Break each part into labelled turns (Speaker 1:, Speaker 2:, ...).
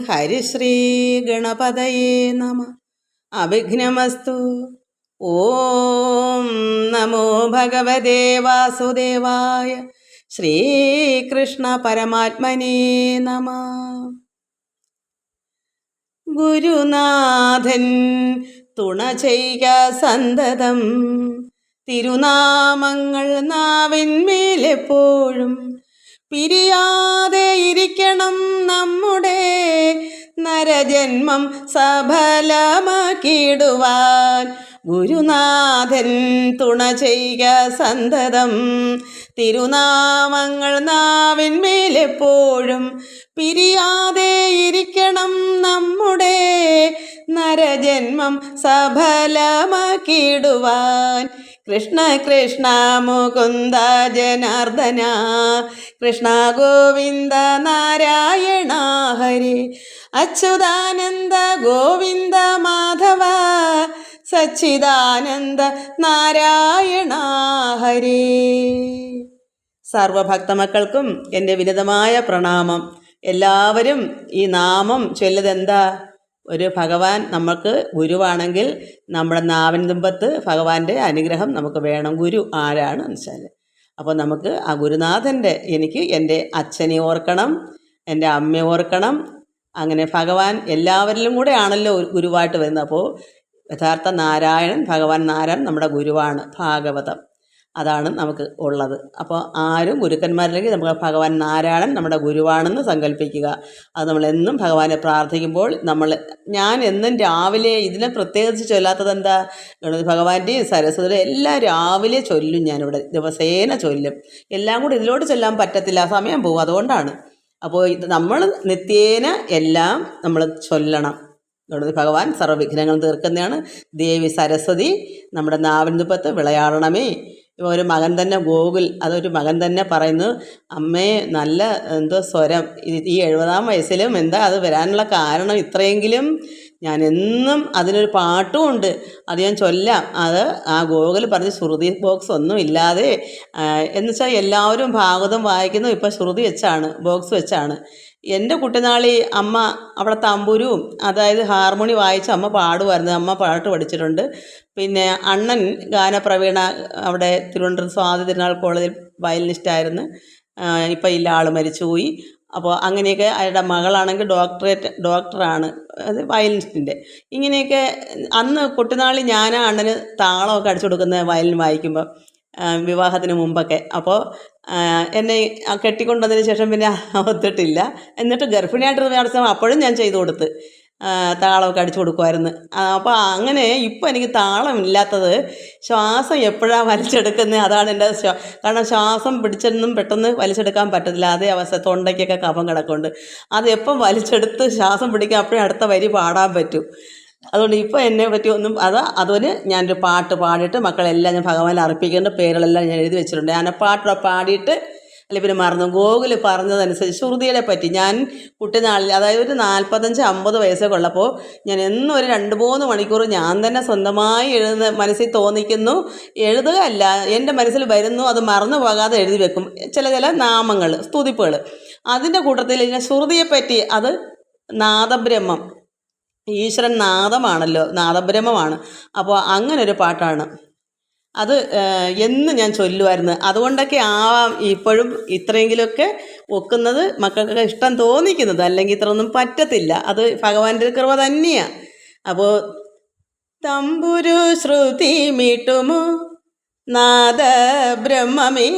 Speaker 1: ഹരിശ്രീ ഗണപതയേ നമ. അവിഘ്നമസ്തു. ഓം നമോ ഭഗവതേ വാസുദേവായ ശ്രീകൃഷ്ണ പരമാത്മനേ നമ. ഗുരുനാഥൻ തുണ ചെയ്യ സന്തതം. തിരുനാമങ്ങൾ നാവിന്മേലെപ്പോഴും പിരിയാതെ ഇരിക്കണം നമ്മുടെ നരജന്മം സഫലമാക്കിയിടുവാൻ. ഗുരുനാഥൻ തുണ ചെയ്യുക സന്തതം തിരുനാമങ്ങൾ നാവിന്മേലെപ്പോഴും പിരിയാതെ ഇരിക്കണം നമ്മുടെ നരജന്മം സഫലമാക്കിയിടുവാൻ. കൃഷ്ണ കൃഷ്ണ മുകുന്ദ ജനാർദ്ദന കൃഷ്ണ ഗോവിന്ദ നാരായണ ഹരി അച്യുതാനന്ദ ഗോവിന്ദ മാധവ സച്ചിദാനന്ദ നാരായണ ഹരി. സർവഭക്തമക്കൾക്കും എന്റെ വിനതമായ പ്രണാമം. എല്ലാവരും ഈ നാമം ചൊല്ലതെന്താ ഒരു ഭഗവാൻ നമുക്ക് ഗുരുവാണെങ്കിൽ നമ്മുടെ നാവിൻ ഭഗവാന്റെ അനുഗ്രഹം നമുക്ക് വേണം. ഗുരു ആരാണ് വെച്ചാൽ. അപ്പോൾ നമുക്ക് ആ ഗുരുനാഥന്റെ എനിക്ക് എന്റെ അച്ഛനെ ഓർക്കണം എന്റെ അമ്മയെ ഓർക്കണം. അങ്ങനെ ഭഗവാൻ എല്ലാവരിലും കൂടെ ആണല്ലോ ഗുരുവായിട്ട് വരുന്നത്. അപ്പോൾ യഥാർത്ഥ നാരായണൻ ഭഗവാൻ നാരായൺ നമ്മുടെ ഗുരുവാണ് ഭാഗവതം. അതാണ് നമുക്ക് ഉള്ളത്. അപ്പോൾ ആരും ഗുരുക്കന്മാരില്ലെങ്കിൽ നമുക്ക് ഭഗവാൻ നാരായണൻ നമ്മുടെ ഗുരുവാണെന്ന് സങ്കല്പിക്കുക. അത് നമ്മളെന്നും ഭഗവാനെ പ്രാർത്ഥിക്കുമ്പോൾ നമ്മൾ ഞാൻ എന്നും രാവിലെ ഇതിനെ പ്രത്യേകിച്ച് ചൊല്ലാത്തത് എന്താ? ഭഗവാന്റെയും സരസ്വതിയുടെ എല്ലാം രാവിലെ ചൊല്ലും ഞാനിവിടെ. ദിവസേന ചൊല്ലും. എല്ലാം കൂടി ഇതിലോട്ട് ചൊല്ലാൻ പറ്റത്തില്ല. സമയം പോകും. അതുകൊണ്ടാണ്. അപ്പോൾ ഇത് നമ്മൾ നിത്യേന എല്ലാം നമ്മൾ ചൊല്ലണം. ഗണപതി ഭഗവാൻ സർവവിഘ്നങ്ങൾ തീർക്കുന്നതാണ്. ദേവി സരസ്വതി നമ്മുടെ നാവിൻ തുപ്പത്ത് വിളയാടണമേ. ഒരു മകൻ തന്നെ ഗോകുൽ അതൊരു മകൻ തന്നെ പറയുന്നു അമ്മേ നല്ല എന്തോ സ്വരം. ഈ എഴുപതാം വയസ്സിലും എന്താ അത് വരാനുള്ള കാരണം ഇത്രയെങ്കിലും? ഞാൻ എന്നും അതിനൊരു പാട്ടും ഉണ്ട്. അത് ഞാൻ ചൊല്ലാം. അത് ആ ഗോകുൽ പറഞ്ഞ് ശ്രുതി ബോക്സ് ഒന്നും ഇല്ലാതെ എന്ന് വെച്ചാൽ എല്ലാവരും ഭാഗവതം വായിക്കുന്നു. ഇപ്പോൾ ശ്രുതി വെച്ചാണ് ബോക്സ് വെച്ചാണ്. എന്റെ കുട്ടനാളി അമ്മ അവിടെ തമ്പുരും അതായത് ഹാർമോണി വായിച്ച് അമ്മ പാടുമായിരുന്നു. അമ്മ പാട്ട് പഠിച്ചിട്ടുണ്ട്. പിന്നെ അണ്ണൻ ഗാനപ്രവീണ അവിടെ തിരുവനന്തപുരം സ്വാതി തിരുനാൾ കോളേജിൽ വയലിനിസ്റ്റായിരുന്നു. ഇപ്പം ഇല്ല ആൾ മരിച്ചുപോയി. അപ്പോൾ അങ്ങനെയൊക്കെ അയാളുടെ മകളാണെങ്കിൽ ഡോക്ടറേറ്റ് ഡോക്ടറാണ്. അത് വയലിനിസ്റ്റിന്റെ. ഇങ്ങനെയൊക്കെ അന്ന് കുട്ടനാളി ഞാൻ അണ്ണന് താളമൊക്കെ അടിച്ചു കൊടുക്കുന്ന വയലിൻ വായിക്കുമ്പോൾ വിവാഹത്തിന് മുമ്പൊക്കെ. അപ്പോൾ എന്നെ കെട്ടിക്കൊണ്ടതിന് ശേഷം പിന്നെ ഒത്തിട്ടില്ല. എന്നിട്ട് ഗർഭിണിയായിട്ട് നടത്തുമ്പോൾ അപ്പോഴും ഞാൻ ചെയ്തു കൊടുത്ത് താളമൊക്കെ അടിച്ചു കൊടുക്കുമായിരുന്നു. അപ്പോൾ അങ്ങനെ ഇപ്പോൾ എനിക്ക് താളം ഇല്ലാത്തത് ശ്വാസം എപ്പോഴാണ് വലിച്ചെടുക്കുന്നത് അതാണ് എന്റെ കാരണം ശ്വാസം പിടിച്ചൊന്നും പെട്ടെന്ന് വലിച്ചെടുക്കാൻ പറ്റത്തില്ല. അതേ അവസ്ഥ തൊണ്ടയ്ക്കൊക്കെ കഫം കിടക്കുന്നുണ്ട്. അത് എപ്പം വലിച്ചെടുത്ത് ശ്വാസം പിടിക്കുക അപ്പോഴേ അടുത്ത വരി പാടാൻ പറ്റും. അതുകൊണ്ട് ഇപ്പോൾ എന്നെ പറ്റി ഒന്നും അത് അതുപോലെ ഞാനൊരു പാട്ട് പാടിയിട്ട് മക്കളെല്ലാം ഞാൻ ഭഗവാനിൽ അർപ്പിക്കേണ്ട പേരുകളെല്ലാം ഞാൻ എഴുതി വെച്ചിട്ടുണ്ട്. ഞാൻ ആ പാട്ടൊക്കെ പാടിയിട്ട് അല്ലെങ്കിൽ പിന്നെ മറന്നു. ഗോകുൽ പറഞ്ഞതനുസരിച്ച് ശ്രുതികളെ പറ്റി ഞാൻ കുട്ടിനാളിൽ അതായത് ഒരു നാൽപ്പത്തഞ്ച് അമ്പത് വയസ്സൊക്കെ ഉള്ളപ്പോൾ ഞാൻ എന്നും ഒരു രണ്ട് മൂന്ന് മണിക്കൂർ ഞാൻ തന്നെ സ്വന്തമായി എഴുതുന്ന മനസ്സിൽ തോന്നിക്കുന്നു. എഴുതുക അല്ല എന്റെ മനസ്സിൽ വരുന്നു അത് മറന്നു പോകാതെ എഴുതി വെക്കും. ചില ചില നാമങ്ങൾ സ്തുതിപ്പുകൾ. അതിന്റെ കൂട്ടത്തിൽ ഞാൻ ശ്രുതിയെപ്പറ്റി അത് നാദബ്രഹ്മം ഈശ്വരൻ നാദമാണല്ലോ നാദബ്രഹ്മമാണ്. അപ്പോൾ അങ്ങനെ ഒരു പാട്ടാണ്. അത് എന്ന് ഞാൻ ചൊല്ലുമായിരുന്നു അതുകൊണ്ടൊക്കെ ആവാം ഇപ്പോഴും ഇത്രയെങ്കിലുമൊക്കെ ഒക്കുന്നത് മക്കൾക്കൊക്കെ ഇഷ്ടം തോന്നിക്കുന്നത്. അല്ലെങ്കിൽ ഇത്രയൊന്നും പറ്റത്തില്ല. അത് ഭഗവാന്റെ കൃപ തന്നെയാണ് അപ്പോൾ തമ്പുരു ശ്രുതി മീട്ടുമോ? നാദ ബ്രഹ്മമേ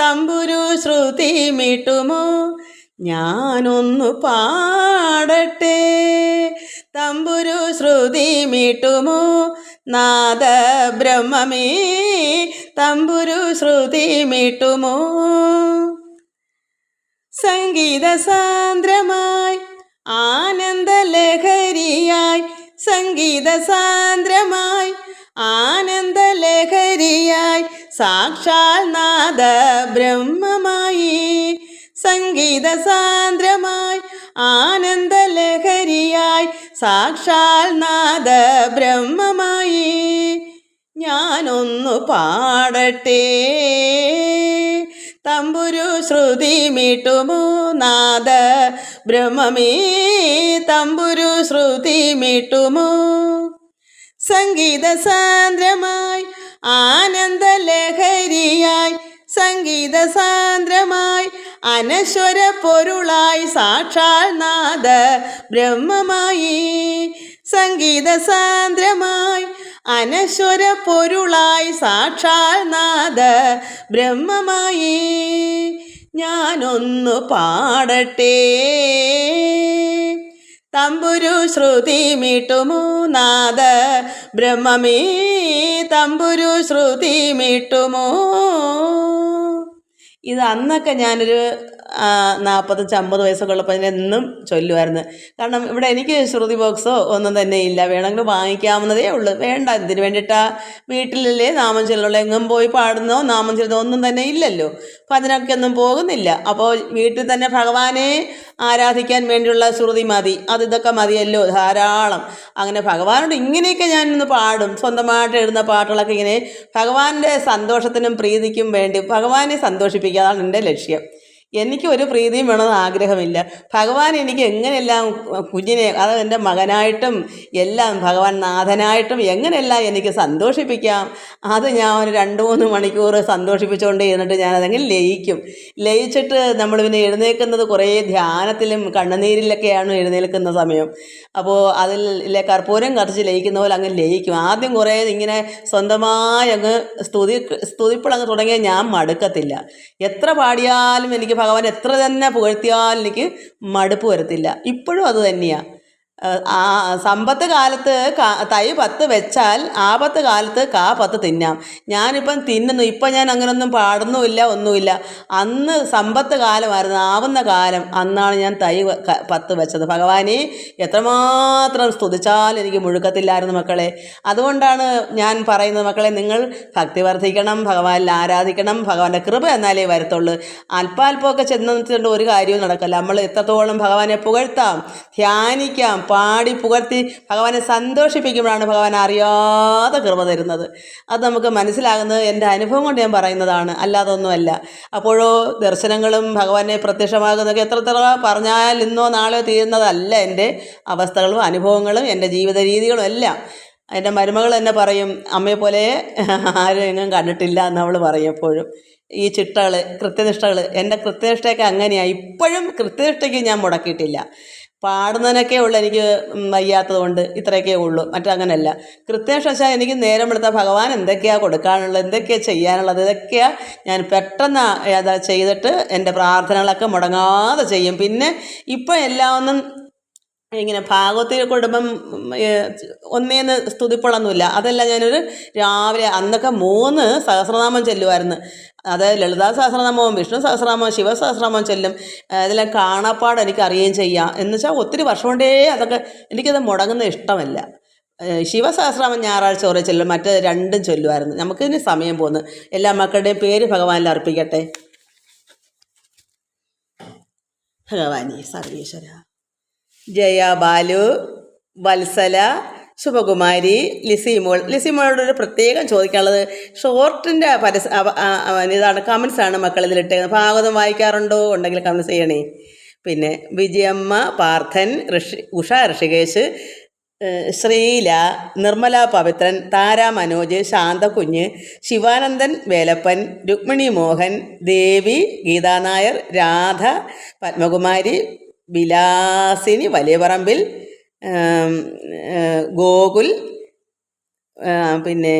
Speaker 1: തമ്പുരു ശ്രുതി മീട്ടുമോ? ഞാനൊന്നു പാടട്ടെ. തമ്പുരു ശ്രുതി മീട്ടുമോ? നാദ ബ്രഹ്മമേ തമ്പുരു ശ്രുതി മീട്ടുമോ? സംഗീത സാന്ദ്രമായി ആനന്ദലഹരിയായി സംഗീത സാന്ദ്രമായി ആനന്ദലഹരിയായി സാക്ഷാൽ നാദ ബ്രഹ്മമായി സംഗീത സാന്ദ്രമായി ആനന്ദലഹരിയായി സാക്ഷാൽ നാദ ബ്രഹ്മമായി ഞാനൊന്നു പാടട്ടെ. തമ്പുരു ശ്രുതി മീട്ടുമോ നാദ ബ്രഹ്മമേ തമ്പുരു ശ്രുതി മീട്ടുമോ സംഗീത സാന്ദ്രമായി ആനന്ദലഹരിയായി സംഗീത സാന്ദ്രമായി അനശ്വര പൊരുളായി സാക്ഷാൽ നാദ ബ്രഹ്മമായി. സംഗീത സാന്ദ്രമായി അനശ്വര പൊരുളായി സാക്ഷാൽ നാദ ബ്രഹ്മമായി. ഞാനൊന്നു പാടട്ടെ. തമ്പുരു ശ്രുതി മീട്ടുമോ നാദ ബ്രഹ്മമേ തമ്പുരു ശ്രുതി മീട്ടുമോ? ഇത് അന്നൊക്കെ ഞാനൊരു നാൽപ്പത്തഞ്ച് അമ്പത് വയസ്സൊക്കെ ഉള്ളപ്പോൾ എന്നും ചൊല്ലുമായിരുന്നു കാരണം ഇവിടെ എനിക്ക് ശ്രുതി ബോക്സോ ഒന്നും തന്നെ ഇല്ല. വേണമെങ്കിൽ വാങ്ങിക്കാവുന്നതേ ഉള്ളൂ. വേണ്ട എന്തിനു വേണ്ടിയിട്ടാ വീട്ടിലല്ലേ നാമം ചൊല്ലുള്ള? എങ്ങും പോയി പാടുന്നോ നാമം ചൊല്ലുന്നോ ഒന്നും തന്നെ ഇല്ലല്ലോ. അപ്പോൾ അതിനൊക്കെ ഒന്നും പോകുന്നില്ല. അപ്പോൾ വീട്ടിൽ തന്നെ ഭഗവാനെ ആരാധിക്കാൻ വേണ്ടിയുള്ള ശ്രുതി മതി. അത് ഇതൊക്കെ മതിയല്ലോ ധാരാളം. അങ്ങനെ ഭഗവാനോട് ഇങ്ങനെയൊക്കെ ഞാനിന്ന് പാടും. സ്വന്തമായിട്ട് എഴുതുന്ന പാട്ടുകളൊക്കെ ഇങ്ങനെ ഭഗവാന്റെ സന്തോഷത്തിനും പ്രീതിക്കും വേണ്ടി ഭഗവാനെ സന്തോഷിപ്പിക്കുക. അതാണ് എന്റെ ലക്ഷ്യം. എനിക്ക് ഒരു പ്രീതിയും വേണമെന്ന് ആഗ്രഹമില്ല. ഭഗവാൻ എനിക്ക് എങ്ങനെയെല്ലാം കുഞ്ഞിനെ അത് എന്റെ മകനായിട്ടും എല്ലാം ഭഗവാൻ നാഥനായിട്ടും എങ്ങനെയെല്ലാം എനിക്ക് സന്തോഷിപ്പിക്കാം. അത് ഞാൻ ഒരു രണ്ട് മൂന്ന് മണിക്കൂർ സന്തോഷിപ്പിച്ചുകൊണ്ട് ഇരുന്നിട്ട് ഞാനതെങ്കിൽ ലയിക്കും. ലയിച്ചിട്ട് നമ്മൾ പിന്നെ എഴുന്നേൽക്കുന്നത് കുറേ ധ്യാനത്തിലും കണ്ണുനീരിലൊക്കെയാണ് എഴുന്നേൽക്കുന്ന സമയം. അപ്പോൾ അതിൽ ഇല്ലേ കർപ്പൂരം കത്തിച്ച് ലയിക്കുന്ന പോലെ അങ്ങ് ലയിക്കും. ആദ്യം കുറേ ഇങ്ങനെ സ്വന്തമായി അങ്ങ് സ്തുതി സ്തുതിപ്പിളങ്ങ് തുടങ്ങിയാൽ ഞാൻ മടുക്കത്തില്ല. എത്ര പാടിയാലും എനിക്ക് ഭഗവാൻ എത്ര തന്നെ പുകഴ്ത്തിയാലും എനിക്ക് മടുപ്പ് വരത്തില്ല. ഇപ്പോഴും അത് തന്നെയാണ് സമ്പത്ത് കാലത്ത് തൈ പത്ത് വെച്ചാൽ ആപത്ത് കാലത്ത് കാ പത്ത് തിന്നാം. ഞാനിപ്പം തിന്നുന്നു. ഇപ്പം ഞാൻ അങ്ങനൊന്നും പാടുന്നുമില്ല ഒന്നുമില്ല. അന്ന് സമ്പത്ത് കാലമായിരുന്നു. ആവുന്ന കാലം അന്നാണ് ഞാൻ തൈ പത്ത് വെച്ചത്. ഭഗവാനെ എത്രമാത്രം സ്തുതിച്ചാൽ എനിക്ക് മുഴുക്കത്തില്ലായിരുന്നു മക്കളെ. അതുകൊണ്ടാണ് ഞാൻ പറയുന്നത് മക്കളെ നിങ്ങൾ ഭക്തി വർദ്ധിക്കണം ഭഗവാനിൽ ആരാധിക്കണം ഭഗവാന്റെ കൃപ എന്നാലേ വരത്തുള്ളൂ. അല്പാൽപ്പമൊക്കെ ചെന്നിട്ടുണ്ട് ഒരു കാര്യവും നടക്കില്ല. നമ്മൾ എത്രത്തോളം ഭഗവാനെ പുകഴ്ത്താം ധ്യാനിക്കാം പാടി പുകഴ്ത്തി ഭഗവാനെ സന്തോഷിപ്പിക്കുമ്പോഴാണ് ഭഗവാൻ അറിയാതെ കൃപ തരുന്നത്. അത് നമുക്ക് മനസ്സിലാകുന്നത് എന്റെ അനുഭവം കൊണ്ട് ഞാൻ പറയുന്നതാണ്. അല്ലാതെ ഒന്നുമല്ല അപ്പോഴോ ദർശനങ്ങളും ഭഗവാനെ പ്രത്യക്ഷമാകുന്നതൊക്കെ എത്ര എത്ര പറഞ്ഞാൽ ഇന്നോ നാളെയോ തീരുന്നതല്ല എന്റെ അവസ്ഥകളും അനുഭവങ്ങളും എന്റെ ജീവിത രീതികളും എല്ലാം. എന്റെ മരുമകൾ തന്നെ പറയും അമ്മയെ പോലെ ആരും എങ്ങും കണ്ടിട്ടില്ല എന്ന് അവൾ പറയും എപ്പോഴും. ഈ ചിട്ടകൾ കൃത്യനിഷ്ഠകൾ എന്റെ കൃത്യനിഷ്ഠയൊക്കെ അങ്ങനെയാണ് ഇപ്പോഴും കൃത്യനിഷ്ഠയ്ക്ക് ഞാൻ മുടക്കിയിട്ടില്ല. പാടുന്നതിനൊക്കെ ഉള്ളു എനിക്ക് വയ്യാത്തത് കൊണ്ട് ഇത്രയൊക്കെ ഉള്ളൂ. മറ്റങ്ങനെയല്ല വെച്ചാൽ എനിക്ക് നേരം എടുത്താൽ ഭഗവാൻ എന്തൊക്കെയാ കൊടുക്കാനുള്ളത് എന്തൊക്കെയാണ് ചെയ്യാനുള്ളത് ഇതൊക്കെയാണ് ഞാൻ പെട്ടെന്ന് അത് ചെയ്തിട്ട് എന്റെ പ്രാർത്ഥനകളൊക്കെ മുടങ്ങാതെ ചെയ്യും. പിന്നെ ഇപ്പം എല്ലാം ഒന്നും ഇങ്ങനെ ഭാഗവത്തിൽ കുടുംബം ഒന്നേന്ന് സ്തുതിപ്പുള്ളൊന്നുമില്ല. അതെല്ലാം ഞാനൊരു രാവിലെ അന്നൊക്കെ മൂന്ന് സഹസ്രനാമം ചെല്ലുമായിരുന്നു അത് ലളിതാ സഹസ്രനാമവും വിഷ്ണു സഹസ്രനാമവും ശിവസഹസ്രനാമവും ചെല്ലും. ഇതിലെ കാണാപ്പാട് എനിക്ക് അറിയുകയും ചെയ്യാം. എന്ന് വെച്ചാൽ ഒത്തിരി വർഷം കൊണ്ടേ അതൊക്കെ എനിക്കത് മുടങ്ങുന്ന ഇഷ്ടമല്ല. ശിവസഹസ്രാമം ഞായറാഴ്ച കുറേ ചെല്ലും മറ്റേ രണ്ടും ചൊല്ലുമായിരുന്നു. നമുക്കിതിന് സമയം പോകുന്നു. എല്ലാ മക്കളുടെയും പേര് ഭഗവാനിൽ അർപ്പിക്കട്ടെ. ഭഗവാനി സർവീശ്വര. ജയ ബാലു വത്സല ശുഭകുമാരി ലിസിമോൾ ലിസിമോളോട് ഒരു പ്രത്യേകം ചോദിക്കാനുള്ളത് ഷോർട്ടിന്റെ പരസ് അവ- ആ- ആ- ഇതാണ് കമൻസ് ആണ് മക്കൾ ഇതിലിട്ടേക്കുന്നത് ഭാഗവതം വായിക്കാറുണ്ടോ? ഉണ്ടെങ്കിൽ കമൻസ് ചെയ്യണേ. പിന്നെ വിജയമ്മ പാർത്ഥൻ ഋഷി ഉഷ ഋഷികേശ് ശ്രീല നിർമ്മല പവിത്രൻ താര മനോജ് ശാന്തകുഞ്ഞ് ശിവാനന്ദൻ വേലപ്പൻ രുക്മിണി മോഹൻ ദേവി ഗീതാനായർ രാധ പത്മകുമാരി വിലാസിനി വലിയപറമ്പിൽ ഗോകുൽ പിന്നെ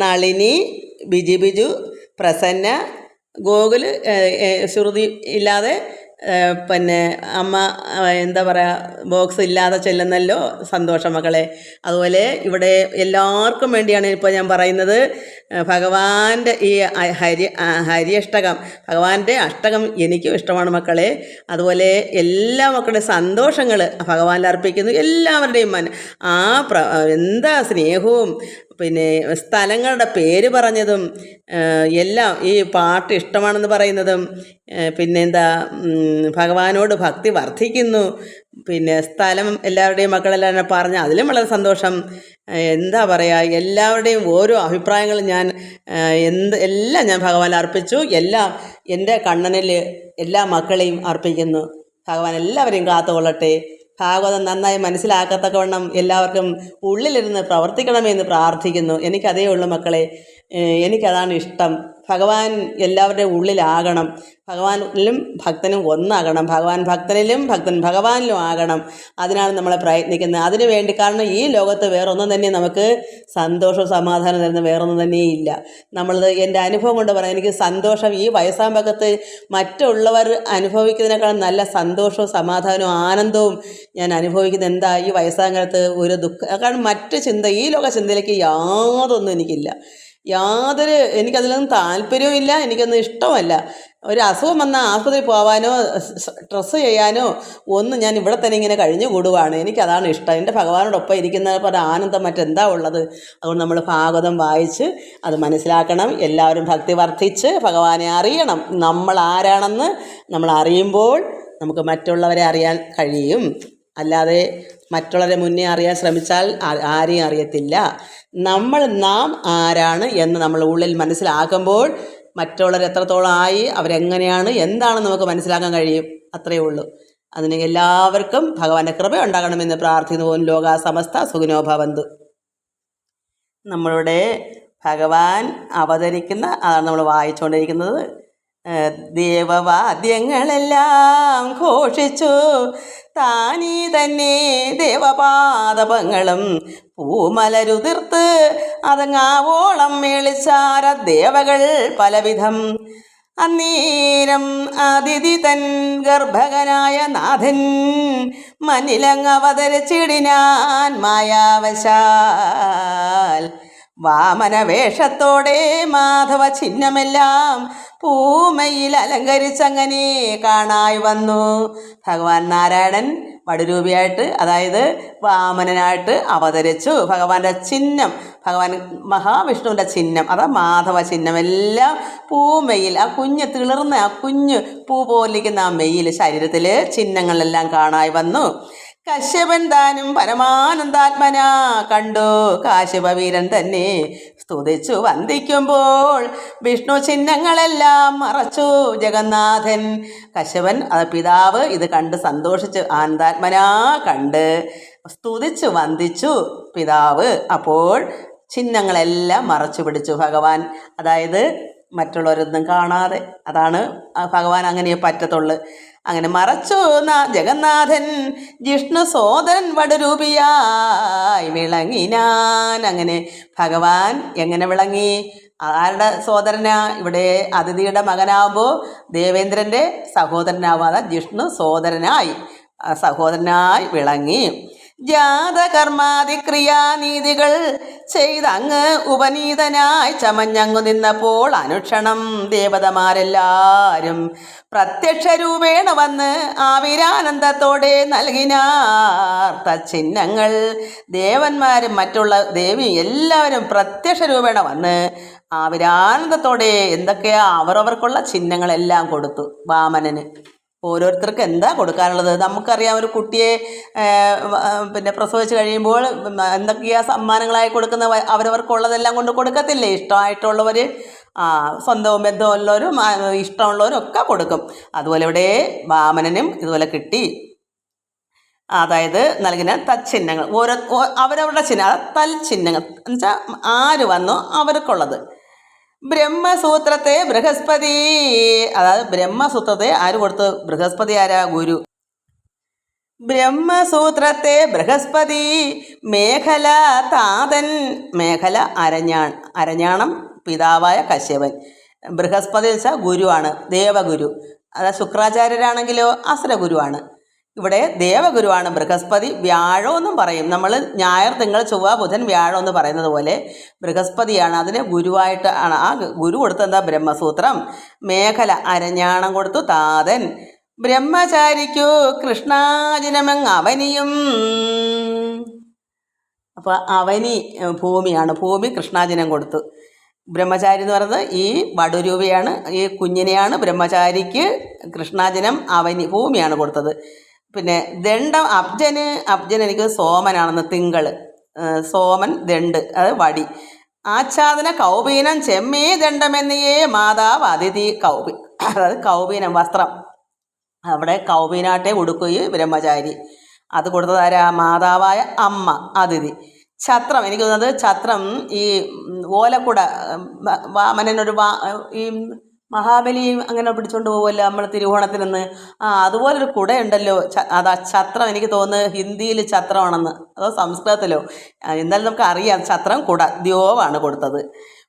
Speaker 1: നളിനി ബിജി ബിജു പ്രസന്ന ഗോകുൽ ശ്രുതി ഇല്ലാതെ പിന്നെ അമ്മ എന്താ പറയുക ബോക്സ് ഇല്ലാതെ ചെല്ലുന്നല്ലോ സന്തോഷം മക്കളെ. അതുപോലെ ഇവിടെ എല്ലാവർക്കും വേണ്ടിയാണ് ഇപ്പോൾ ഞാൻ പറയുന്നത്. ഭഗവാന്റെ ഈ ഹരി ഹരി അഷ്ടകം ഭഗവാന്റെ അഷ്ടകം എനിക്കും ഇഷ്ടമാണ് മക്കളെ. അതുപോലെ എല്ലാ മക്കളുടെ സന്തോഷങ്ങൾ ഭഗവാനിൽ അർപ്പിക്കുന്നു. എല്ലാവരുടെയും മന ആ പ്ര എന്താ സ്നേഹവും പിന്നെ സ്ഥലങ്ങളുടെ പേര് പറഞ്ഞതും എല്ലാം ഈ പാട്ട് ഇഷ്ടമാണെന്ന് പറയുന്നതും പിന്നെന്താ ഭഗവാനോട് ഭക്തി വർദ്ധിക്കുന്നു. പിന്നെ സ്ഥലം എല്ലാവരുടെയും മക്കളെല്ലാം പറഞ്ഞ അതിലും വളരെ സന്തോഷം. എന്താ പറയുക എല്ലാവരുടെയും ഓരോ അഭിപ്രായങ്ങളും ഞാൻ എന്ത് എല്ലാം ഞാൻ ഭഗവാൻ അർപ്പിച്ചു. എല്ലാം എന്റെ കണ്ണനിൽ എല്ലാ മക്കളെയും അർപ്പിക്കുന്നു. ഭഗവാൻ എല്ലാവരെയും കാത്തുകൊള്ളട്ടെ. ഭാഗവതം നന്നായി മനസ്സിലാക്കത്തക്കവണ്ണം എല്ലാവർക്കും ഉള്ളിലിരുന്ന് പ്രവർത്തിക്കണമെന്ന് പ്രാർത്ഥിക്കുന്നു. എനിക്കതേ ഉള്ളൂ മക്കളെ. എനിക്കതാണ് ഇഷ്ടം. ഭഗവാൻ എല്ലാവരുടെയും ഉള്ളിലാകണം. ഭഗവാനിലും ഭക്തനും ഒന്നാകണം. ഭഗവാൻ ഭക്തനിലും ഭക്തൻ ഭഗവാനിലും ആകണം. അതിനാണ് നമ്മൾ പ്രയത്നിക്കുന്നത്. അതിനു വേണ്ടി കാരണം ഈ ലോകത്ത് വേറൊന്നും തന്നെ നമുക്ക് സന്തോഷവും സമാധാനം തരുന്ന വേറൊന്നും തന്നെ ഇല്ല. നമ്മളത് എന്റെ അനുഭവം കൊണ്ട് പറയാം. എനിക്ക് സന്തോഷം ഈ വയസ്സാമ്പകത്ത് മറ്റുള്ളവർ അനുഭവിക്കുന്നതിനേക്കാൾ നല്ല സന്തോഷവും സമാധാനവും ആനന്ദവും ഞാൻ അനുഭവിക്കുന്നത് എന്താ? ഈ വയസ്സാം കാലത്ത് ഒരു ദുഃഖം. കാരണം മറ്റ് ചിന്ത ഈ ലോക ചിന്തയിലേക്ക് യാതൊന്നും എനിക്കില്ല. യാതൊരു എനിക്കതിലൊന്നും താല്പര്യവും ഇല്ല എനിക്കൊന്നും ഇഷ്ടമല്ല. ഒരു അസുഖം വന്നാൽ ആസ്പത്രിയിൽ പോകാനോ ഡ്രസ്സ് ചെയ്യാനോ ഒന്നും ഞാൻ ഇവിടെ തന്നെ ഇങ്ങനെ കഴിഞ്ഞു കൂടുവാണ്. എനിക്കതാണ് ഇഷ്ടം. എന്റെ ഭഗവാനോടൊപ്പം ഇരിക്കുന്ന പറഞ്ഞ ആനന്ദം മറ്റെന്താ ഉള്ളത്? അതുകൊണ്ട് നമ്മൾ ഭാഗവതം വായിച്ച് അത് മനസ്സിലാക്കണം. എല്ലാവരും ഭക്തി വർദ്ധിച്ച് ഭഗവാനെ അറിയണം. നമ്മൾ ആരാണെന്ന് നമ്മൾ അറിയുമ്പോൾ നമുക്ക് മറ്റുള്ളവരെ അറിയാൻ കഴിയും. അല്ലാതെ മറ്റുള്ളവരെ മുന്നേ അറിയാൻ ശ്രമിച്ചാൽ ആരെയും അറിയത്തില്ല. നമ്മൾ നാം ആരാണ് എന്ന് നമ്മൾ ഉള്ളിൽ മനസ്സിലാക്കുമ്പോൾ മറ്റുള്ളവർ എത്രത്തോളം ആയി അവരെങ്ങനെയാണ് എന്താണ് നമുക്ക് മനസ്സിലാക്കാൻ കഴിയും. അത്രയേ ഉള്ളൂ. അതിന് എല്ലാവർക്കും ഭഗവാന്റെ കൃപ ഉണ്ടാകണമെന്ന് പ്രാർത്ഥിക്കുന്നു. ലോക സമസ്ത സുഖിനോ ഭവന്തു. നമ്മളുടെ ഭഗവാൻ അവതരിക്കുന്ന അതാണ് നമ്മൾ വായിച്ചുകൊണ്ടിരിക്കുന്നത്. ദേവവാദ്യങ്ങളെല്ലാം ഘോഷിച്ചു. താനീ തന്നെ ദേവപാദപങ്ങളും പൂമലരുതിർത്ത് അതങ്ങാവോളം മേളിച്ചാര ദേവകൾ പലവിധം. അന്നേരം അതിഥി തൻ ഗർഭകനായ നാഥൻ മനിലങ്ങവതരിച്ചിടിനാൻ മായാവശാൽ. വാമന വേഷത്തോടെ മാധവ ചിഹ്നമെല്ലാം പൂമയിൽ അലങ്കരിച്ചങ്ങനെ കാണായി വന്നു. ഭഗവാൻ നാരായണൻ വടുരൂപിയായിട്ട് അതായത് വാമനനായിട്ട് അവതരിച്ചു. ഭഗവാന്റെ ചിഹ്നം ഭഗവാൻ മഹാവിഷ്ണുവിന്റെ ചിഹ്നം അതാ മാധവ ചിഹ്നം എല്ലാം പൂമെയിൽ ആ കുഞ്ഞ് തിളർന്ന ആ കുഞ്ഞ് പൂ പോലിരിക്കുന്ന ആ മെയ്യിൽ ശരീരത്തിൽ ചിഹ്നങ്ങളെല്ലാം കാണായി വന്നു. കശ്യപൻ താനും പരമാനന്ദാത്മന കണ്ടു. കാശ്യപവീരൻ തന്നെ സ്തുതിച്ചു വന്ദിക്കുമ്പോൾ വിഷ്ണു ചിഹ്നങ്ങളെല്ലാം മറച്ചു. ജഗന്നാഥൻ കശ്യപൻ പിതാവ് ഇത് കണ്ട് സന്തോഷിച്ച് ആനന്ദാത്മനാ കണ്ട്. സ്തുതിച്ചു വന്ദിച്ചു പിതാവ്. അപ്പോൾ ചിഹ്നങ്ങളെല്ലാം മറച്ചു പിടിച്ചു ഭഗവാൻ. അതായത് മറ്റുള്ളവരൊന്നും കാണാതെ. അതാണ് ഭഗവാൻ അങ്ങനെ പറ്റത്തുള്ളു. അങ്ങനെ മറച്ചു ജഗന്നാഥൻ ജിഷ്ണു സോദരൻ വടുരൂപിയായി വിളങ്ങിനാൻ. അങ്ങനെ ഭഗവാൻ എങ്ങനെ വിളങ്ങി? ആരുടെ സോദരനാ? ഇവിടെ അതിഥിയുടെ മകനാവുമ്പോൾ ദേവേന്ദ്രന്റെ സഹോദരനാവാതെ ജിഷ്ണു സോദരനായി സഹോദരനായി വിളങ്ങി. ജാതകർമാതിക്രിയാനീതികൾ ചെയ്തങ്ങ് ഉപനീതനായി ചമഞ്ഞങ്ങു നിന്നപ്പോൾ അനുക്ഷണം ദേവതമാരെല്ലാരും പ്രത്യക്ഷ രൂപേണ വന്ന് ആവിരാനന്ദത്തോടെ നൽകിനാർ. തച്ചിഹ്നങ്ങൾ ദേവന്മാരും മറ്റുള്ള ദേവി എല്ലാവരും പ്രത്യക്ഷ രൂപേണ വന്ന് ആവിരാനന്ദത്തോടെ എന്തൊക്കെയാ അവരവർക്കുള്ള ചിഹ്നങ്ങളെല്ലാം കൊടുത്തു വാമനന്. ഓരോരുത്തർക്ക് എന്താ കൊടുക്കാനുള്ളത്? നമുക്കറിയാം ഒരു കുട്ടിയെ പിന്നെ പ്രസവിച്ച് കഴിയുമ്പോൾ എന്തൊക്കെയാ സമ്മാനങ്ങളായി കൊടുക്കുന്ന അവരവർക്കുള്ളതെല്ലാം കൊണ്ട് കൊടുക്കത്തില്ലേ? ഇഷ്ടമായിട്ടുള്ളവർ ആ സ്വന്തവും ബന്ധമുള്ളവരും ഇഷ്ടമുള്ളവരും ഒക്കെ കൊടുക്കും. അതുപോലെ ഇവിടെ വാമനനും ഇതുപോലെ കിട്ടി. അതായത് നൽകുന്ന തച്ചിഹ്നങ്ങൾ ഓരോ അവരവരുടെ ചിഹ്നം തൽ ചിഹ്നങ്ങൾ എന്നുവെച്ചാൽ ആര് വന്നോ അവർക്കുള്ളത്. ബ്രഹ്മസൂത്രത്തെ ബൃഹസ്പതി. അതായത് ബ്രഹ്മസൂത്രത്തെ ആര് കൊടുത്തു? ബൃഹസ്പതി ആരാ? ഗുരു. ബ്രഹ്മസൂത്രത്തെ ബൃഹസ്പതി. മേഖല താതൻ. മേഖല അരഞ്ഞാൺ അരഞ്ഞാണം പിതാവായ കശ്യപൻ. ബൃഹസ്പതി വെച്ചാൽ ഗുരുവാണ്. ദേവഗുരു. അതായത് ശുക്രാചാര്യരാണെങ്കിലോ അസുര ഗുരുവാണ് ഇവിടെ ദേവഗുരുവാണ് ബൃഹസ്പതി വ്യാഴം എന്നും പറയും. നമ്മൾ ഞായർ തിങ്കൾ ചൊവ്വ ബുധൻ വ്യാഴം എന്ന് പറയുന്നത് പോലെ ബൃഹസ്പതിയാണ്. അതിന് ഗുരുവായിട്ട് ആണ്. ആ ഗുരു കൊടുത്തെന്താ ബ്രഹ്മസൂത്രം. മേഖല അരഞ്ഞാണം കൊടുത്തു താതൻ. ബ്രഹ്മചാരിക്കു കൃഷ്ണാജിനമങ് അവനിയും. അപ്പോൾ അവനി ഭൂമിയാണ്. ഭൂമി കൃഷ്ണാജിനം കൊടുത്തു. ബ്രഹ്മചാരി എന്ന് പറയുന്നത് ഈ വടുരൂപയാണ്. ഈ കുഞ്ഞിനെയാണ് ബ്രഹ്മചാരിക്ക് കൃഷ്ണാജനം അവനി ഭൂമിയാണ് കൊടുത്തത്. പിന്നെ ദണ്ഡം അബ്ജന് അബ്ജൻ എനിക്ക് സോമനാണെന്ന് തിങ്കൾ. സോമൻ ദണ്ട് അത് വടി. ആച്ഛാദന കൗപീനം ചെമ്മീ ദണ്ഡമെന്നിയേ മാതാവ് അതിഥി കൗപി അതായത് കൗപീനം വസ്ത്രം. അവിടെ കൗപീനാട്ടെ ഉടുക്കുകയും ബ്രഹ്മചാരി. അത് കൊടുത്തതാരാ മാതാവായ അമ്മ അതിഥി. ഛത്രം എനിക്ക് തോന്നുന്നത് ഛത്രം ഈ ഓലക്കുട വാമനൊരു വാ ഈ മഹാബലി അങ്ങനെ പിടിച്ചോണ്ട് പോകുമല്ലോ നമ്മൾ തിരുവോണത്തിൽ നിന്ന് ആ അതുപോലൊരു കുടയുണ്ടല്ലോ. അതാ ഛത്രം എനിക്ക് തോന്നുന്നത് ഹിന്ദിയിൽ ഛത്രമാണെന്ന്. അതോ സംസ്കൃതത്തിലോ? എന്തായാലും നമുക്ക് അറിയാം ഛത്രം കുട ദ്യോവാണ് കൊടുത്തത്.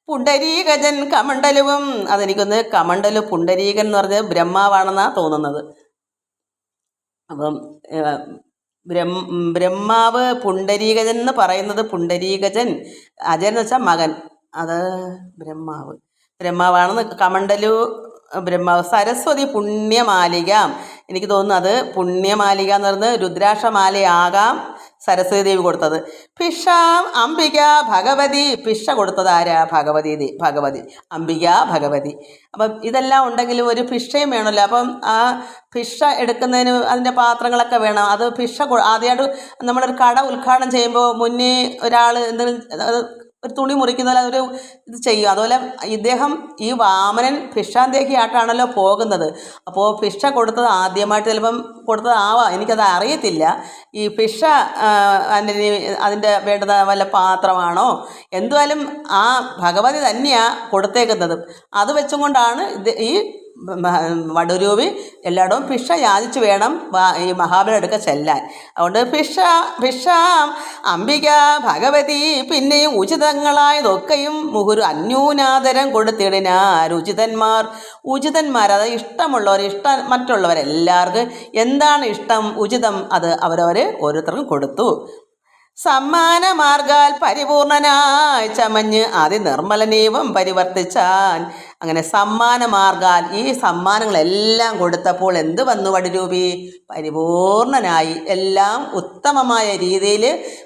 Speaker 1: പുണ്ടരീകജൻ കമണ്ടലുവും അതെനിക്കൊന്ന് കമണ്ടലു പുണ്ടരീകൻ എന്ന് പറഞ്ഞത് ബ്രഹ്മാവാണെന്നാണ് തോന്നുന്നത്. അപ്പം ബ്രഹ്മ ബ്രഹ്മാവ് പുണ്ടരീകജൻ എന്ന് പറയുന്നത് പുണ്ടരീകജൻ അജൻ എന്ന് വെച്ചാൽ മകൻ. അത് ബ്രഹ്മാവ്. ബ്രഹ്മാവാണെന്ന് കമണ്ടലു ബ്രഹ്മാവ് സരസ്വതി പുണ്യമാലിക. എനിക്ക് തോന്നുന്നു അത് പുണ്യമാലിക എന്ന് പറയുന്നത് രുദ്രാക്ഷമാലയാകാം സരസ്വതി ദേവി കൊടുത്തത്. പിഷാം അംബിക ഭഗവതി. പിഷ കൊടുത്തത് ആരാ? ഭഗവതി ഭഗവതി. അംബിക ഭഗവതി. അപ്പം ഇതെല്ലാം ഉണ്ടെങ്കിലും ഒരു പിഷയും വേണമല്ലോ. അപ്പം ആ പിഷ എടുക്കുന്നതിന് അതിന്റെ പാത്രങ്ങളൊക്കെ വേണം. അത് പിഷ ആദ്യമായിട്ട് നമ്മളൊരു കട ഉദ്ഘാടനം ചെയ്യുമ്പോൾ മുന്നേ ഒരാൾ എന്തെങ്കിലും ഒരു തുണി മുറിക്കുന്നതിൽ അതൊരു ഇത് ചെയ്യും അതുപോലെ ഇദ്ദേഹം ഈ വാമനൻ ഭിക്ഷാന്തേഹിയായിട്ടാണല്ലോ പോകുന്നത്. അപ്പോൾ ഭിക്ഷ കൊടുത്തത് ആദ്യമായിട്ട് ചിലപ്പം കൊടുത്തത് ആവാം. എനിക്കത് അറിയത്തില്ല. ഈ ഭിക്ഷ അതിന്റെ അതിന്റെ വേണ്ടത് വല്ല പാത്രമാണോ? എന്തുവായാലും ആ ഭഗവതി തന്നെയാണ് കൊടുത്തേക്കുന്നത്. അത് വെച്ചും കൊണ്ടാണ് ഇത് ഈ വടുരൂപി എല്ലായിടവും ഭിക്ഷ യാചിച്ച് വേണം ഈ മഹാബലി അടുക്ക ചെല്ലാൻ. അതുകൊണ്ട് ഭിക്ഷ ഭിക്ഷ അംബിക ഭഗവതി പിന്നെയും ഉചിതങ്ങളായതൊക്കെയും മുഹുരു അന്യൂനാദരം കൊടുത്തിടിനാർ ഉചിതന്മാർ. ഉചിതന്മാർ അത് ഇഷ്ടമുള്ളവർ ഇഷ്ടം മറ്റുള്ളവരെല്ലാവർക്കും എന്താണ് ഇഷ്ടം? ഉചിതം അത് അവരവർ ഓരോരുത്തർക്കും കൊടുത്തു. സമ്മാന മാർഗാൽ പരിപൂർണനായി ചമഞ്ഞ് അതിനിർമ്മലനീവം നിർമ്മലനീവം പരിവർത്തിച്ചാൻ. അങ്ങനെ സമ്മാന മാർഗാൽ ഈ സമ്മാനങ്ങളെല്ലാം കൊടുത്തപ്പോൾ എന്ത് വന്നു വടിരൂപി? പരിപൂർണനായി എല്ലാം ഉത്തമമായ രീതിയിൽ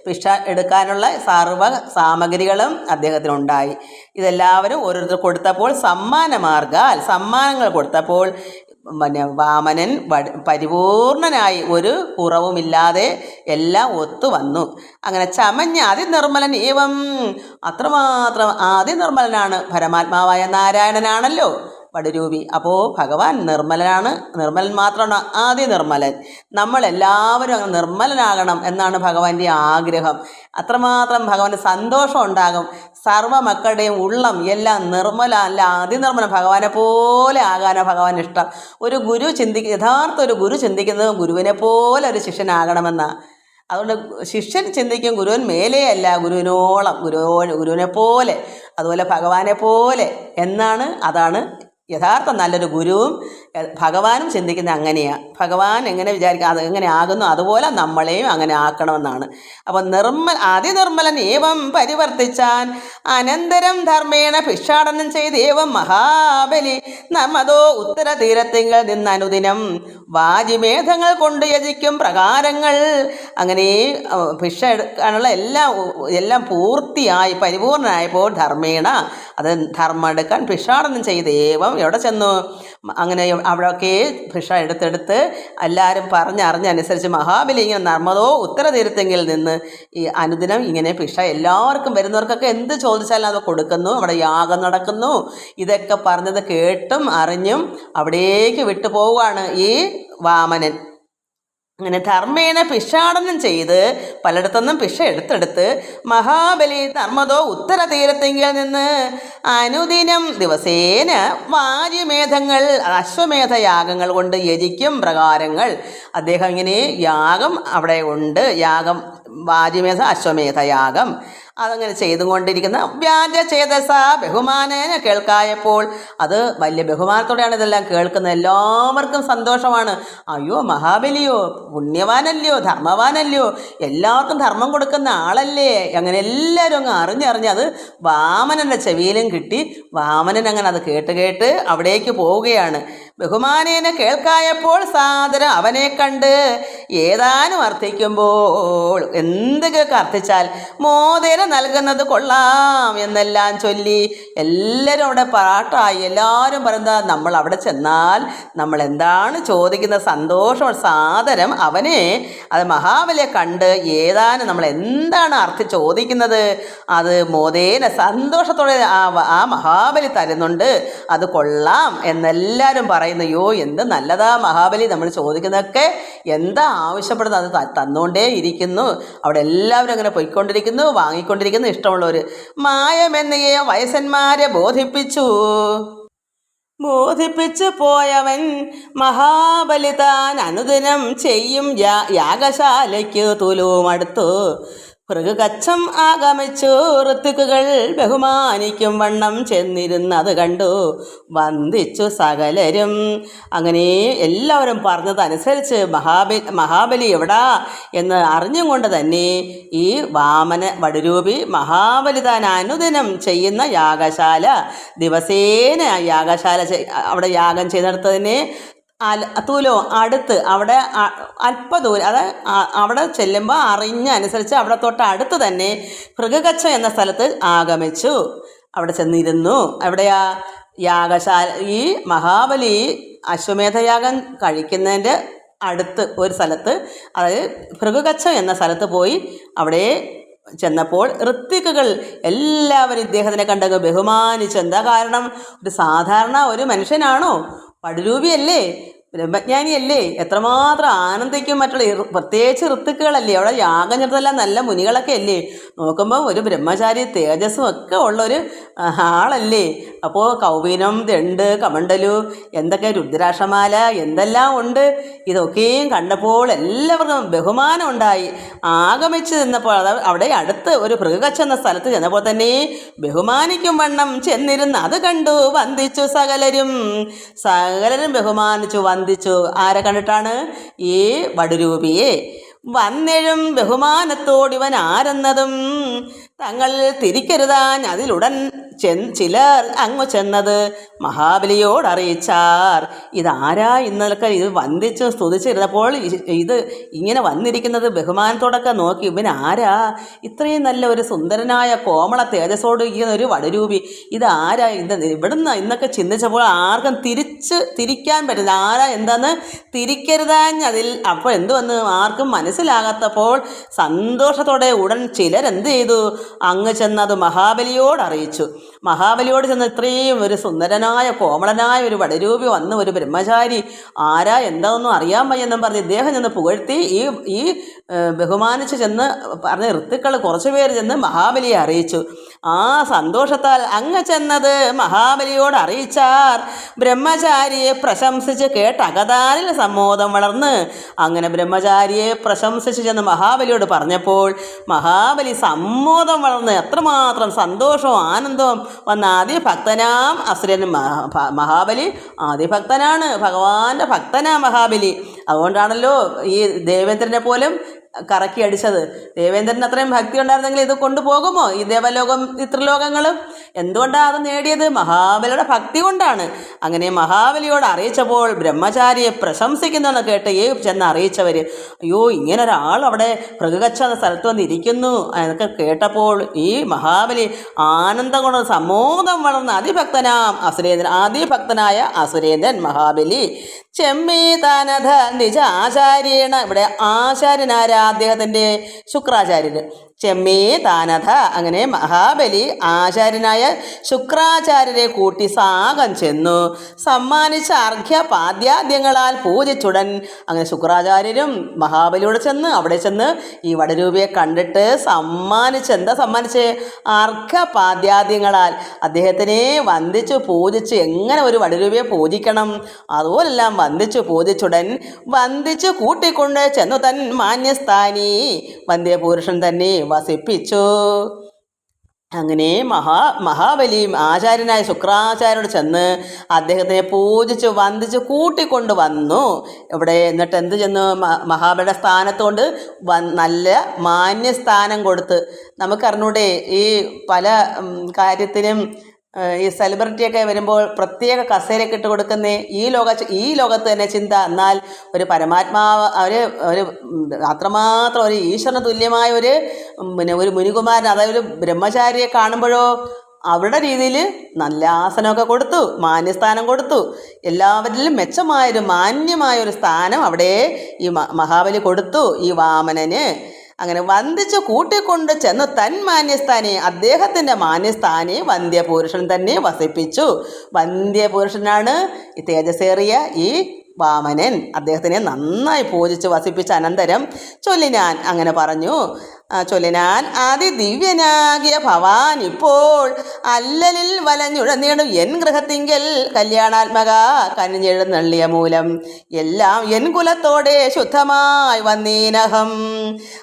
Speaker 1: ഭിക്ഷ എടുക്കാനുള്ള സർവ സാമഗ്രികളും അദ്ദേഹത്തിനുണ്ടായി. ഇതെല്ലാവരും ഓരോരുത്തർ കൊടുത്തപ്പോൾ സമ്മാന മാർഗാൽ സമ്മാനങ്ങൾ കൊടുത്തപ്പോൾ പിന്നെ വാമനൻ പരിപൂർണനായി ഒരു കുറവുമില്ലാതെ എല്ലാം ഒത്തു വന്നു. അങ്ങനെ ചമഞ്ഞ അതിനിർമ്മലൻ ഏവം അത്രമാത്രം അതിനിർമ്മലനാണ് പരമാത്മാവായ നാരായണനാണല്ലോ വടുരൂപി. അപ്പോൾ ഭഗവാൻ നിർമ്മലനാണ്. നിർമ്മലൻ മാത്രമാണ് ആദ്യ നിർമ്മലൻ നമ്മളെല്ലാവരും അങ്ങ് നിർമ്മലനാകണം എന്നാണ് ഭഗവാന്റെ ആഗ്രഹം. അത്രമാത്രം ഭഗവാന് സന്തോഷം ഉണ്ടാകും. സർവ മക്കളുടെയും ഉള്ളം എല്ലാം നിർമ്മല അല്ല അതിനിർമ്മലം ഭഗവാനെ പോലെ ആകാനാണ് ഭഗവാൻ ഇഷ്ടം. ഒരു ഗുരു ചിന്തിക്ക യഥാർത്ഥ ഒരു ഗുരു ചിന്തിക്കുന്നത് ഗുരുവിനെ പോലെ ഒരു ശിഷ്യനാകണമെന്നാണ് അതുകൊണ്ട് ശിഷ്യൻ ചിന്തിക്കും ഗുരുവൻ മേലെയല്ല ഗുരുവിനോളം ഗുരു ഗുരുവിനെ പോലെ അതുപോലെ ഭഗവാനെ പോലെ എന്നാണ് അതാണ് യഥാർത്ഥ നല്ലൊരു ഗുരുവും ഭഗവാനും ചിന്തിക്കുന്നത് അങ്ങനെയാണ് ഭഗവാൻ എങ്ങനെ വിചാരിക്കുക അത് എങ്ങനെ ആകുന്നു അതുപോലെ നമ്മളെയും അങ്ങനെ ആക്കണമെന്നാണ്. അപ്പോൾ നിർമ്മൽ അതിനിർമ്മലൻ ഏവം പരിവർത്തിച്ചാൻ അനന്തരം ധർമ്മേണ ഭിക്ഷാടനം ചെയ്ത് ഏവം മഹാബലി നമ്മതോ ഉത്തര തീരത്തിങ്കൽ നിന്ന് അനുദിനം വാജിമേധങ്ങൾ കൊണ്ട് യജിക്കും പ്രകാരങ്ങൾ. അങ്ങനെ ഭിക്ഷ എടുക്കാനുള്ള എല്ലാം എല്ലാം പൂർത്തിയായി പരിപൂർണനായപ്പോൾ ധർമ്മേണ അത് ധർമ്മം എടുക്കാൻ ഭിക്ഷാടനം ചെയ്ത് ഏവം എവിടെ ചെന്നു? അങ്ങനെ അവിടെയൊക്കെ ഭിക്ഷ എടുത്തെടുത്ത് എല്ലാവരും പറഞ്ഞറിഞ്ഞനുസരിച്ച് മഹാബലി ഇങ്ങനെ നർമ്മദോ ഉത്തരതീരത്തെങ്കിൽ നിന്ന് ഈ അനുദിനം ഇങ്ങനെ ഭിക്ഷ എല്ലാവർക്കും വരുന്നവർക്കൊക്കെ എന്ത് ചോദിച്ചാലും അത് കൊടുക്കുന്നു അവിടെ യാഗം നടക്കുന്നു. ഇതൊക്കെ പറഞ്ഞത് കേട്ടും അറിഞ്ഞും അവിടേക്ക് വിട്ടു പോവുകയാണ് ഈ വാമനൻ. അങ്ങനെ ധർമ്മേനെ പിഷാടനം ചെയ്ത് പലയിടത്തുനിന്നും ഭിക്ഷ എടുത്തെടുത്ത് മഹാബലി ധർമ്മതോ ഉത്തര തീരത്തെങ്കിൽ നിന്ന് അനുദിനം ദിവസേന വാര്യമേധങ്ങൾ അശ്വമേധയാഗങ്ങൾ കൊണ്ട് യജിക്കും പ്രകാരങ്ങൾ. അദ്ദേഹം ഇങ്ങനെ യാഗം അവിടെ ഉണ്ട്. യാഗം വാര്യമേധ അശ്വമേധ യാഗം അതങ്ങനെ ചെയ്തുകൊണ്ടിരിക്കുന്ന. വ്യാജ ചേതസ ബഹുമാനേന കേൾക്കായപ്പോൾ അത് വലിയ ബഹുമാനത്തോടെയാണ് ഇതെല്ലാം കേൾക്കുന്നത്. എല്ലാവർക്കും സന്തോഷമാണ്. അയ്യോ മഹാബലിയോ പുണ്യവാനല്ലയോ ധർമ്മവാനല്ലയോ എല്ലാവർക്കും ധർമ്മം കൊടുക്കുന്ന ആളല്ലേ? അങ്ങനെ എല്ലാവരും അങ്ങ് അറിഞ്ഞറിഞ്ഞ് അത് വാമനന്റെ ചെവിയിലും കിട്ടി. വാമനൻ അങ്ങനെ അത് കേട്ട് കേട്ട് അവിടേക്ക് പോവുകയാണ്. ബഹുമാനേന കേൾക്കായപ്പോൾ സാദരം അവനെ കണ്ട് ഏതാനും അർത്ഥിക്കുമ്പോൾ എന്തെങ്കിലുമൊക്കെ അർത്ഥിച്ചാൽ മോദേന നൽകുന്നത് കൊള്ളാം എന്നെല്ലാം ചൊല്ലി എല്ലാവരും അവിടെ പാട്ടായി എല്ലാവരും പറയുന്നത് നമ്മൾ അവിടെ ചെന്നാൽ നമ്മൾ എന്താണ് ചോദിക്കുന്ന സന്തോഷം സാദരം അവനെ അത് മഹാബലിയെ കണ്ട് ഏതാനും നമ്മൾ എന്താണ് അർത്ഥം ചോദിക്കുന്നത്? അത് മോദേന സന്തോഷത്തോടെ ആ മഹാബലി തരുന്നുണ്ട്. അത് കൊള്ളാം എന്നെല്ലാവരും പറയുന്നു യോ എന്ത് നല്ലതാ മഹാബലി നമ്മൾ ചോദിക്കുന്നതൊക്കെ എന്താ ആവശ്യപ്പെടുന്നത്? അത് തന്നുകൊണ്ടേ ഇരിക്കുന്നു. അവിടെ എല്ലാവരും അങ്ങനെ പൊയ്ക്കൊണ്ടിരിക്കുന്നു വാങ്ങിക്കൊണ്ടിരിക്കുന്നു ഇഷ്ടമുള്ളവർ മായമെന്നയെ വയസ്സന്മാരെ ബോധിപ്പിച്ചു. ബോധിപ്പിച്ചു പോയവൻ മഹാബലി താൻ അനുദിനം ചെയ്യും യാഗശാലയ്ക്ക് തുലുമടുത്തു. ഭൃഗകച്ചം ആഗമിച്ചു. ഋത്തുക്കുകൾ ബഹുമാനിക്കും വണ്ണം ചെന്നിരുന്നത് കണ്ടു. വന്ദിച്ചു സകലരും. അങ്ങനെ എല്ലാവരും പറഞ്ഞതനുസരിച്ച് മഹാബലി മഹാബലി എവിടാ എന്ന് അറിഞ്ഞും കൊണ്ട് തന്നെ ഈ വാമന വടുരൂപി മഹാബലി താൻ അനുദിനം ചെയ്യുന്ന യാഗശാല ദിവസേന യാഗശാല അവിടെ യാഗം ചെയ്തെടുത്തതിനെ അല തുലോ അടുത്ത് അവിടെ അല്പ അല്പദൂരം അതായത് അവിടെ ചെല്ലുമ്പോൾ അറിഞ്ഞ അനുസരിച്ച് അവിടെ തൊട്ട് അടുത്ത് തന്നെ ഭൃഗകച്ച എന്ന സ്ഥലത്ത് ആഗമിച്ചു. അവിടെ ചെന്നിരുന്നു. എവിടെയാ? യാഗശാല ഈ മഹാബലി അശ്വമേധയാഗം കഴിക്കുന്നതിന്റെ അടുത്ത് ഒരു സ്ഥലത്ത് അതായത് ഭൃഗകച്ച എന്ന സ്ഥലത്ത് പോയി അവിടെ ചെന്നപ്പോൾ ഋത്തിക്കുകൾ എല്ലാവരും ഇദ്ദേഹത്തിനെ കണ്ടങ്ങ് ബഹുമാനിച്ചു. എന്താ കാരണം? ഒരു സാധാരണ ഒരു മനുഷ്യനാണോ? പടുരൂപിയല്ലേ? ബ്രഹ്മജ്ഞാനിയല്ലേ എത്രമാത്രം ആനന്ദിക്കും മറ്റുള്ള പ്രത്യേകിച്ച് ഋത്തുക്കുകളല്ലേ അവിടെ യാഗം ചെറുതെല്ലാം നല്ല മുനികളൊക്കെ അല്ലേ നോക്കുമ്പോൾ ഒരു ബ്രഹ്മചാരി തേജസ്സും ഒക്കെ ഉള്ളൊരു ആളല്ലേ? അപ്പോൾ കൗവീനം ദണ്ട് കമണ്ടലു എന്തൊക്കെ രുദ്രാക്ഷമാല എന്തെല്ലാം ഉണ്ട്? ഇതൊക്കെയും കണ്ടപ്പോൾ എല്ലാവർക്കും ബഹുമാനം ഉണ്ടായി. ആഗമിച്ച് നിന്നപ്പോൾ അവിടെ അടുത്ത് ഒരു ഭൃഗകച്ച എന്ന സ്ഥലത്ത് ചെന്നപ്പോൾ തന്നെ ബഹുമാനിക്കും വണ്ണം ചെന്നിരുന്ന്. അത് കണ്ടു വന്ദിച്ചു സകലരും. സകലരും ബഹുമാനിച്ചു വന്ദിച്ചു. ആരെ കണ്ടിട്ടാണ്? ഈ വടുരൂപിയെ. വന്നെഴും ബഹുമാനത്തോടിവൻ ആരെന്നതും തങ്ങൾ തിരിക്കരുതാൻ അതിലുടൻ ചെ ചിലർ അങ്ങു ചെന്നത് മഹാബലിയോട് അറിയിച്ചാർ. ഇതാരാ ഇന്നലൊക്കെ ഇത് വന്ദിച്ച് സ്തുതിച്ചിരുന്നപ്പോൾ ഇത് ഇങ്ങനെ വന്നിരിക്കുന്നത് ബഹുമാനത്തോടൊക്കെ നോക്കി. ഇവൻ ആരാ? ഇത്രയും നല്ല ഒരു സുന്ദരനായ കോമള തേജസ്സോട് ഒരു വടരൂപി. ഇതാരാ ഇത് ഇവിടുന്ന് ഇന്നൊക്കെ ചിന്തിച്ചപ്പോൾ ആർക്കും തിരിച്ച് തിരിക്കാൻ പറ്റില്ല. ആരാ എന്താന്ന് തിരിക്കരുതാൻ അതിൽ അപ്പോൾ എന്തുവന്ന്? ആർക്കും മനസ്സിലാകാത്തപ്പോൾ സന്തോഷത്തോടെ ഉടൻ ചിലരെന്ത് ചെയ്തു? അങ്ങ് ചെന്നത് മഹാബലിയോട് അറിയിച്ചു. മഹാബലിയോട് ചെന്ന് ഇത്രയും ഒരു സുന്ദരനായ കോമളനായ ഒരു വടരൂപി വന്ന ഒരു ബ്രഹ്മചാരി ആരാ? എന്താണെന്നും അറിയാൻ വയ്യെന്നും പറഞ്ഞ് ഇദ്ദേഹം ചെന്ന് പുകഴ്ത്തി ഈ ഈ ബഹുമാനിച്ച് ചെന്ന് പറഞ്ഞ ഋത്തുക്കൾ കുറച്ച് പേര് ചെന്ന് മഹാബലിയെ അറിയിച്ചു. ആ സന്തോഷത്താൽ അങ്ങ് ചെന്നത് മഹാബലിയോട് അറിയിച്ചാർ. ബ്രഹ്മചാരിയെ പ്രശംസിച്ച് കേട്ട് അകതാരിൽ സമ്മോദം വളർന്ന് അങ്ങനെ ബ്രഹ്മചാരിയെ പ്രശംസിച്ച് ചെന്ന് മഹാബലിയോട് പറഞ്ഞപ്പോൾ മഹാബലി സമ്മോദം വളർന്ന് എത്രമാത്രം സന്തോഷവും ആനന്ദവും വന്ന ആദിഭക്തനാം അസുരൻ മഹാ- മഹാബലി. മഹാബലി ആദിഭക്തനാണ് ഭഗവാന്റെ ഭക്തനാ മഹാബലി. അതുകൊണ്ടാണല്ലോ ഈ ദേവേന്ദ്രനെ പോലും കറക്കി അടിച്ചത്. ദേവേന്ദ്രൻ അത്രയും ഭക്തി ഉണ്ടായിരുന്നെങ്കിൽ ഇത് കൊണ്ടുപോകുമോ? ഈ ദേവലോകം ഇത്രലോകങ്ങളും എന്തുകൊണ്ടാണ് അത് നേടിയത്? മഹാബലിയുടെ ഭക്തി കൊണ്ടാണ്. അങ്ങനെ മഹാബലിയോട് അറിയിച്ചപ്പോൾ ബ്രഹ്മചാരിയെ പ്രശംസിക്കുന്നെന്ന് കേട്ട് ഈ ചെന്ന് അറിയിച്ചവർ അയ്യോ ഇങ്ങനെ ഒരാൾ അവിടെ മൃഗകച്ച എന്ന സ്ഥലത്ത് വന്നിരിക്കുന്നു എന്നൊക്കെ കേട്ടപ്പോൾ ഈ മഹാബലി ആനന്ദം കൊണ്ട് സമോദം വളർന്ന അതിഭക്തനാം അസുരേന്ദ്രൻ അതിഭക്തനായ അസുരേന്ദ്രൻ മഹാബലി. ചെമ്മീ തനധ നിജ ആചാര്യേണ ഇവിടെ ആചാര്യനാരാ? അദ്ദേഹത്തിന്റെ ശുക്രാചാര്യർ ചെമ്മീ താനഥ. അങ്ങനെ മഹാബലി ആചാര്യനായ ശുക്രാചാര്യരെ കൂട്ടി സാഗം ചെന്നു. സമ്മാനിച്ച അർഘ്യപാദ്യാദ്യങ്ങളാൽ പൂജിച്ചുടൻ. അങ്ങനെ ശുക്രാചാര്യരും മഹാബലിയോട് ചെന്ന് അവിടെ ചെന്ന് ഈ വടരൂപിയെ കണ്ടിട്ട് സമ്മാനിച്ച് എന്താ സമ്മാനിച്ച്? അർഘ്യപാദ്യാദ്യങ്ങളാൽ അദ്ദേഹത്തിനെ വന്ദിച്ചു പൂജിച്ച് എങ്ങനെ ഒരു വടരൂപിയെ പൂജിക്കണം? അതുപോലെല്ലാം വന്ദിച്ചു പൂജിച്ചുടൻ. വന്ദിച്ചു കൂട്ടിക്കൊണ്ട് ചെന്നു തൻ മാന്യസ്ഥാനി. വന്ധ്യപുരുഷൻ തന്നെ വസിപ്പിച്ചു. അങ്ങനെ മഹാ മഹാബലിയും ആചാര്യനായ ശുക്രാചാര്യനോട് ചെന്ന് അദ്ദേഹത്തെ പൂജിച്ച് വന്ദിച്ച് കൂട്ടിക്കൊണ്ട് വന്നു. ഇവിടെ എന്നിട്ട് എന്ത് ചെന്നു? മഹാബലിയുടെ സ്ഥാനത്തുകൊണ്ട് നല്ല മാന്യസ്ഥാനം കൊടുത്ത്. നമുക്കറിഞ്ഞൂടെ ഈ പല കാര്യത്തിനും ഈ സെലിബ്രിറ്റിയൊക്കെ വരുമ്പോൾ പ്രത്യേക കസേരയൊക്കെ ഇട്ട് കൊടുക്കുന്നേ ഈ ലോക ഈ ലോകത്ത് തന്നെ ചിന്ത എന്നാൽ ഒരു പരമാത്മാവ് ഒരു ഒരു അത്രമാത്രം ഒരു ഈശ്വരന് തുല്യമായ ഒരു പിന്നെ ഒരു മുനികുമാരൻ അതായത് ഒരു ബ്രഹ്മചാരിയെ കാണുമ്പോഴോ അവരുടെ രീതിയിൽ നല്ല ആസനമൊക്കെ കൊടുത്തു മാന്യസ്ഥാനം കൊടുത്തു. എല്ലാവരിലും മെച്ചമായൊരു മാന്യമായൊരു സ്ഥാനം അവിടെ ഈ മഹാബലി കൊടുത്തു ഈ വാമനന്. അങ്ങനെ വന്ദിച്ചു കൂട്ടിക്കൊണ്ട് ചെന്ന് തൻ മാന്യസ്ഥാനെ അദ്ദേഹത്തിന്റെ മാന്യസ്ഥാനെ വന്ധ്യപുരുഷൻ തന്നെ വസിപ്പിച്ചു. വന്ധ്യപുരുഷനാണ് ഈ തേജസേറിയ ഈ വാമനൻ. അദ്ദേഹത്തിനെ നന്നായി പൂജിച്ച് വസിപ്പിച്ച അനന്തരം ചൊല്ലി ഞാൻ അങ്ങനെ പറഞ്ഞു. ആ, ചൊല്ലിനാൻ അതിദിവ്യനാകിയ ഭവാൻ ഇപ്പോൾ അല്ലലിൽ വലഞ്ഞുഴന്നിടും എൻ ഗൃഹത്തിങ്കൽ കല്യാണാത്മക കനിഞ്ഞെഴുന്നള്ളിയ മൂലം. എല്ലാം എൻ കുലത്തോടെ ശുദ്ധമായി വന്നീനഹം.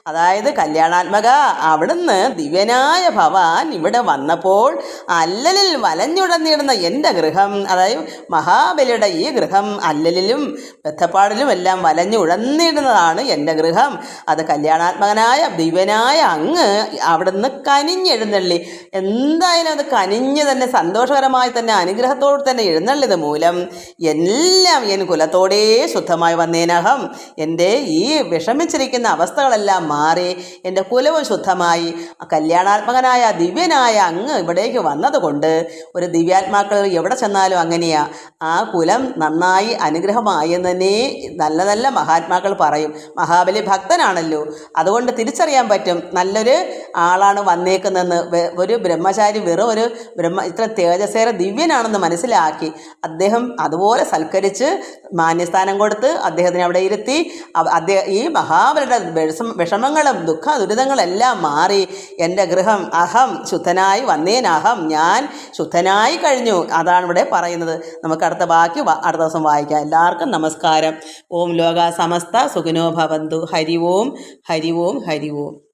Speaker 1: അതായത് കല്യാണാത്മക അവിടുന്ന് ദിവ്യനായ ഭവാൻ ഇവിടെ വന്നപ്പോൾ അല്ലലിൽ വലഞ്ഞുഴന്നിടുന്ന എന്റെ ഗൃഹം അതായത് മഹാബലിയുടെ ഈ ഗൃഹം അല്ലലിലും ബദ്ധപ്പാടിലും എല്ലാം വലഞ്ഞുഴന്നിടുന്നതാണ് എന്റെ ഗൃഹം. അത് കല്യാണാത്മകനായ ദിവ്യനായ അങ്ങ് അവിടുന്ന് കനിഞ്ഞെഴുന്നള്ളി. എന്തായാലും അത് കനിഞ്ഞ് തന്നെ സന്തോഷകരമായി തന്നെ അനുഗ്രഹത്തോട് തന്നെ എഴുന്നള്ളിയത് മൂലം എല്ലാം എൻ കുലത്തോടേ ശുദ്ധമായി വന്നേനഹം. എന്റെ ഈ വിഷമിച്ചിരിക്കുന്ന അവസ്ഥകളെല്ലാം മാറി എന്റെ കുലവും ശുദ്ധമായി. കല്യാണാത്മകനായ ദിവ്യനായ അങ്ങ് ഇവിടേക്ക് വന്നതുകൊണ്ട് ഒരു ദിവ്യാത്മാക്കൾ എവിടെ ചെന്നാലും അങ്ങനെയാ. ആ കുലം നന്നായി അനുഗ്രഹമായി തന്നെ നല്ല നല്ല മഹാത്മാക്കൾ പറയും. മഹാബലി ഭക്തനാണല്ലോ. അതുകൊണ്ട് തിരിച്ചറിയാൻ പറ്റും. നല്ലൊരു ആളാണ് വന്നേക്കുന്നതെന്ന് ഒരു ബ്രഹ്മചാരി വെറും ഒരു ബ്രഹ്മ ഇത്ര തേജസ്സേര ദിവ്യനാണെന്ന് മനസ്സിലാക്കി. അദ്ദേഹം അതുപോലെ സൽക്കരിച്ച് മാന്യസ്ഥാനം കൊടുത്ത് അദ്ദേഹത്തിനെ അവിടെ ഇരുത്തി അദ്ദേഹം ഈ മഹാബലിയുടെ വിഷം വിഷമങ്ങളും ദുഃഖ ദുരിതങ്ങളെല്ലാം മാറി. എന്റെ ഗൃഹം അഹം ശുദ്ധനായി വന്നേനഹം ഞാൻ ശുദ്ധനായി കഴിഞ്ഞു. അതാണ് ഇവിടെ പറയുന്നത്. നമുക്ക് അടുത്ത ബാക്കി അടുത്ത ദിവസം വായിക്കാം. എല്ലാവർക്കും നമസ്കാരം. ഓം ലോക സമസ്ത സുഖിനോ ഭവന്തു. ഹരി ഓം ഹരി ഓം ഹരി ഓം.